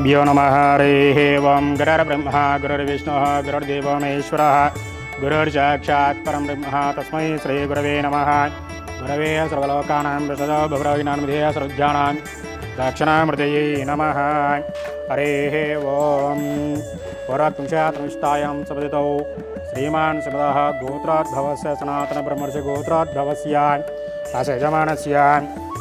गुरुभ्यो नमः। हरिः ओं गुरुर्ब्रह्मा, गुरुर्विष्णुः, गुरुर्देवो महेश्वरः। परं ब्रह्म। तस्मै श्रीगुरवे नमः। गुरवे सर्वलोकानां विशदो भुवरविनान्विधेय सर्वज्ञानां दक्षिणामृतये नमः। हरेः ॐ पुरात्पुंशात्मिष्टायां सपदितौ श्रीमान् सुमदः गोत्रोद्भवस्य सनातनब्रह्मर्षि गोत्रोद्भवस्य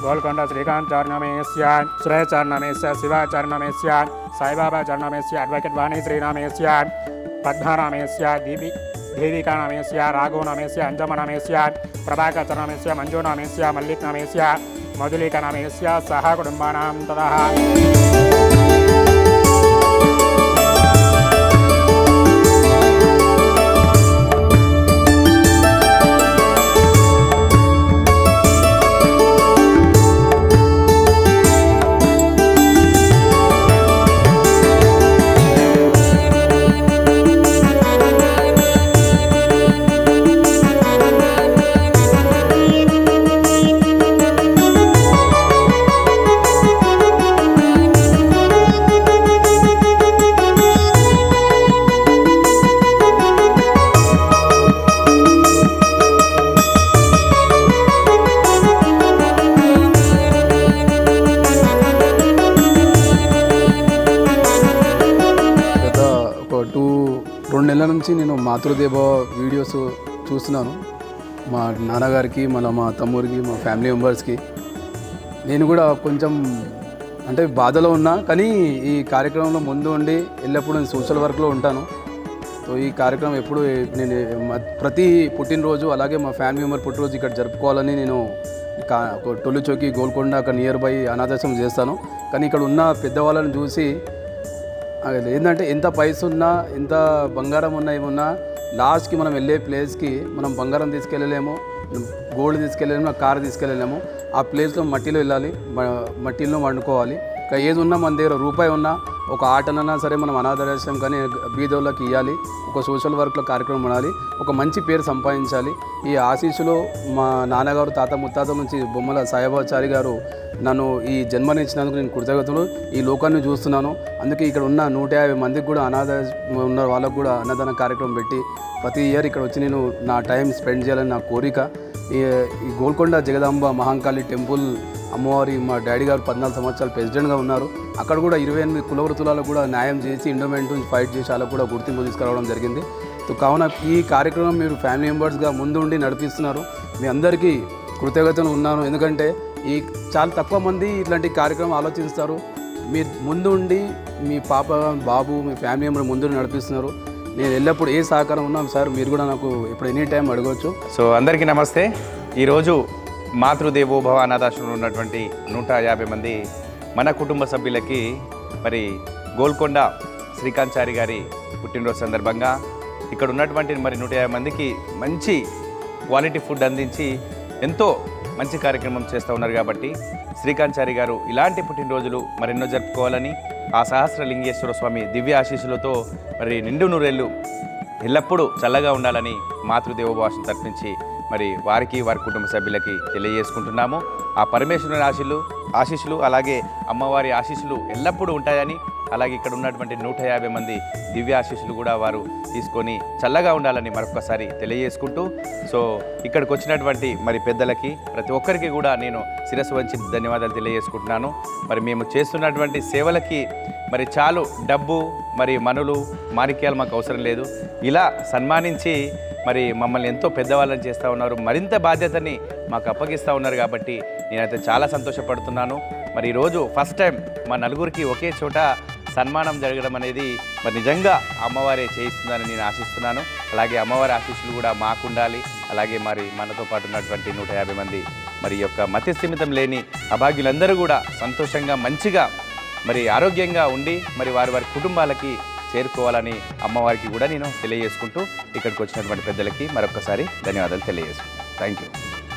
गोलकोंडा श्रीकांत चारनामेस्या सुरेश चारनामेस्या शिवा चारनामेस्या साईबाबा चारनामेस्या एडवोकेट वाणी श्रीनामेस्या पद्मानामेस्या दीपी देविका नामेस्या राघव नामेस्या अंजम नामेस्या प्रभाकर चरणामेस्या मंजू नामेस्या मल्लिक नामेस्या मधुलिका नामेस्या सह कुटुंबानां तथा నెలల నుంచి నేను మాతృదేవ వీడియోస్ చూస్తున్నాను. మా నాన్నగారికి మళ్ళీ మా తమ్ముడికి మా ఫ్యామిలీ మెంబర్స్కి నేను కూడా కొంచెం అంటే బాధలో ఉన్నా కానీ ఈ కార్యక్రమంలో ముందు ఉండి ఎల్లప్పుడూ నేను సోషల్ వర్క్లో ఉంటాను. సో ఈ కార్యక్రమం ఎప్పుడు నేను ప్రతి పుట్టినరోజు అలాగే మా ఫ్యామిలీ మెంబర్ పుట్టినరోజు ఇక్కడ జరుపుకోవాలని నేను కా ఒక టొల్లు చౌకి గోల్కొండ అక్కడ నియర్ బై అనాథాశ్రమం చేస్తాను. కానీ ఇక్కడ ఉన్న పెద్దవాళ్ళని చూసి ఏంటంటే ఎంత పైస ఉన్నా ఎంత బంగారం ఉన్నా ఏమున్నా లాస్ట్కి మనం వెళ్ళే ప్లేస్కి మనం బంగారం తీసుకెళ్ళలేము గోల్డ్ తీసుకెళ్ళలేము కార్ తీసుకెళ్ళలేము. ఆ ప్లేస్లో మట్టిలో వెళ్ళాలి మట్టిలో వండుకోవాలి. ఇంకా ఏది ఉన్నా మన దగ్గర రూపాయి ఉన్నా ఒక ఆటనన్నా సరే మనం అనాథాశ్రమం కానీ బీదోళ్ళకి ఇవ్వాలి ఒక సోషల్ వర్క్లో కార్యక్రమం ఉండాలి ఒక మంచి పేరు సంపాదించాలి. ఈ ఆశీస్సులో మా నాన్నగారు తాత ముత్తాత నుంచి బొమ్మల సాయిబాచారి గారు నన్ను ఈ జన్మనిచ్చినందుకు నేను కృతజ్ఞతలు. ఈ లోకాన్ని చూస్తున్నాను. అందుకే ఇక్కడ ఉన్న నూట యాభై మందికి కూడా అనాథ ఉన్న వాళ్ళకు కూడా అన్నదాన కార్యక్రమం పెట్టి ప్రతి ఇయర్ ఇక్కడ వచ్చి నేను నా టైం స్పెండ్ చేయాలని నా కోరిక. ఈ ఈ గోల్కొండ జగదాంబ మహాంకాళి టెంపుల్ అమ్మవారి మా డాడీ గారు పద్నాలుగు సంవత్సరాలు ప్రెసిడెంట్గా ఉన్నారు. అక్కడ కూడా ఇరవై ఎనిమిది కులవృత్తులలో కూడా న్యాయం చేసి ఇండోమెంట్ నుంచి ఫైట్ చేసి వాళ్ళకు కూడా గుర్తింపు తీసుకురావడం జరిగింది. సో కావున ఈ కార్యక్రమం మీరు ఫ్యామిలీ మెంబర్స్గా ముందుండి నడిపిస్తున్నారు. మీ అందరికీ కృతజ్ఞతలు ఉన్నాను. ఎందుకంటే ఈ చాలా తక్కువ మంది ఇట్లాంటి కార్యక్రమం ఆలోచిస్తారు. మీరు ముందు ఉండి మీ పాప బాబు మీ ఫ్యామిలీ మెంబర్ ముందు నడిపిస్తున్నారు. నేను ఎల్లప్పుడు ఏ సహకారం ఉన్నాం సార్ మీరు కూడా నాకు ఇప్పుడు ఎనీ టైం అడగవచ్చు సో అందరికీ నమస్తే. ఈరోజు మాతృదేవోభవ అనాథాశ్రమంలో ఉన్నటువంటి నూట యాభై మంది మన కుటుంబ సభ్యులకి మరి గోల్కొండ శ్రీకాంత్ గారి పుట్టినరోజు సందర్భంగా ఇక్కడ ఉన్నటువంటి మరి నూట యాభై మందికి మంచి క్వాలిటీ ఫుడ్ అందించి ఎంతో మంచి కార్యక్రమం చేస్తూ ఉన్నారు కాబట్టి శ్రీకాంత్ గారు ఇలాంటి పుట్టినరోజులు మరెన్నో జరుపుకోవాలని ఆ సహస్ర లింగేశ్వర స్వామి దివ్య ఆశీస్సులతో మరి నిండు నూరేళ్ళు ఎల్లప్పుడూ చల్లగా ఉండాలని మాతృదేవ భాషను తరపించి మరి వారికి వారి కుటుంబ సభ్యులకి తెలియజేసుకుంటున్నాము. ఆ పరమేశ్వరుని ఆశీలు ఆశీస్సులు అలాగే అమ్మవారి ఆశీస్సులు ఎల్లప్పుడూ ఉంటాయని అలాగే ఇక్కడ ఉన్నటువంటి నూట యాభై మంది దివ్యాశీస్సులు కూడా వారు తీసుకొని చల్లగా ఉండాలని మరొకసారి తెలియజేసుకుంటూ సో ఇక్కడికి వచ్చినటువంటి మరి పెద్దలకి ప్రతి ఒక్కరికి కూడా నేను శిరస్సు వంచి ధన్యవాదాలు తెలియజేసుకుంటున్నాను. మరి మేము చేస్తున్నటువంటి సేవలకి మరి చాలు డబ్బు మరి మనులు మాణిక్యాలు మాకు అవసరం లేదు. ఇలా సన్మానించి మరి మమ్మల్ని ఎంతో పెద్దవాళ్ళని చేస్తూ ఉన్నారు. మరింత బాధ్యతని మాకు అప్పగిస్తూ ఉన్నారు కాబట్టి నేనైతే చాలా సంతోషపడుతున్నాను. మరి ఈరోజు ఫస్ట్ టైం మా నలుగురికి ఒకే చోట సన్మానం జరగడం అనేది మరి నిజంగా అమ్మవారే చేయిస్తుందని నేను ఆశిస్తున్నాను. అలాగే అమ్మవారి ఆశీస్సులు కూడా మాకుండాలి. అలాగే మరి మనతో పాటు ఉన్నటువంటి నూట యాభై మంది మరి యొక్క మతి స్థిమితం లేని అభాగ్యులందరూ కూడా సంతోషంగా మంచిగా మరి ఆరోగ్యంగా ఉండి మరి వారి వారి కుటుంబాలకి చేరుకోవాలని అమ్మవారికి కూడా నేను తెలియజేసుకుంటూ ఇక్కడికి వచ్చినటువంటి పెద్దలకి మరొకసారి ధన్యవాదాలు తెలియజేసుకుంటాను థ్యాంక్ యూ